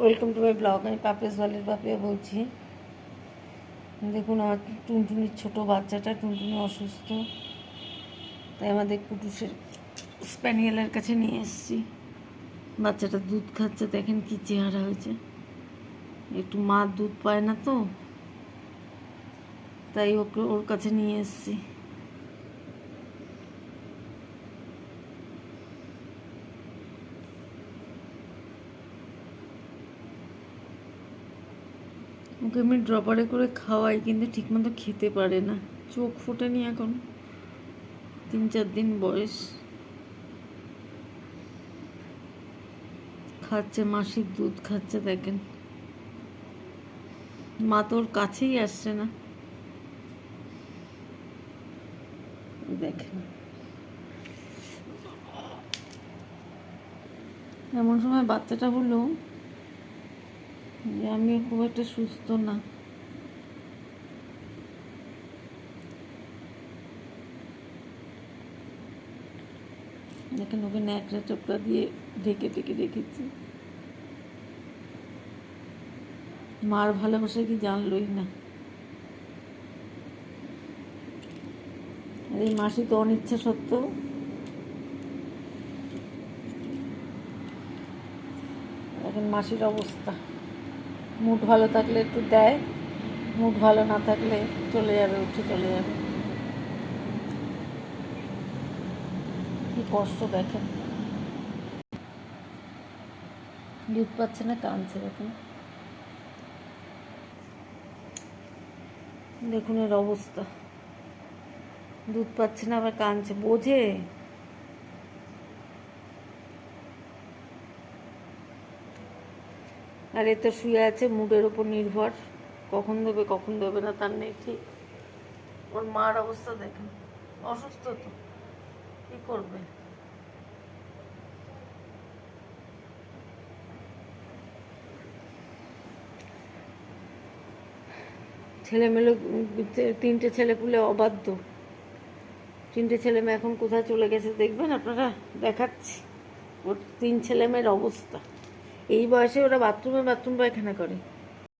Welcome to my blog, আমি পাপেস ওয়ালের পাপিয়া বলছি। দেখুন, আমার টুনটুনির ছোট বাচ্চাটা টুনটুনি অসুস্থ, তাই আমাদের কুটুসের স্প্যানিয়েলের কাছে নিয়ে এসেছি। বাচ্চাটা দুধ খাচ্ছে, দেখেন কি চেহারা হয়েছে। একটু মা দুধ পায় না তো, তাই ওকে ওর কাছে নিয়ে এসেছি। ওকে আমি ড্রপারে করে খাওয়াই, কিন্তু ঠিকমতো খেতে পারে না। চোখ ফোটেনি এখন। তিন চার দিন বয়স। খাচ্ছে, মাসির দুধ খাচ্ছে, দেখেন। মা তোর কাছেই আসছে না। দেখেন। এমন সময় বাচ্চাটা হলো যে আমি খুব একটা সুস্থ না। দেখেন ওকে ন্যাকড়া চোপড়া দিয়ে ঢেকে ঢেকে রেখেছি। মার ভালোবাসা কি জানলই না। এই মাসি তো অনিচ্ছা সত্ত্বেও এখন মাসির অবস্থা। মুড ভালো থাকলে একটু দেয়, মুড ভালো না থাকলে চলে যাবে, উঠে চলে যাবে। কি কষ্ট দেখেন। দুধ পাচ্ছে না, কাঁদছে দেখুন। দেখুন এর অবস্থা। দুধ পাচ্ছে না, আবার কাঁদছে। বোঝে? আর এতে শুয়ে আছে, মুডের ওপর নির্ভর। কখন দেবে কখন দেবে না, তার নেই ঠিক। ওর মার অবস্থা দেখেন, অসুস্থ তো। কী করবে? ছেলে মেলে তিনটে ছেলে পুলে অবাধ্য। তিনটে ছেলে মেয়ে এখন কোথায় চলে গেছে দেখবেন আপনারা? দেখাচ্ছি। ওর তিন ছেলে মেয়ের অবস্থা। এই বয়সে ওরা বাথরুমে বাথরুম পায়খানা করে।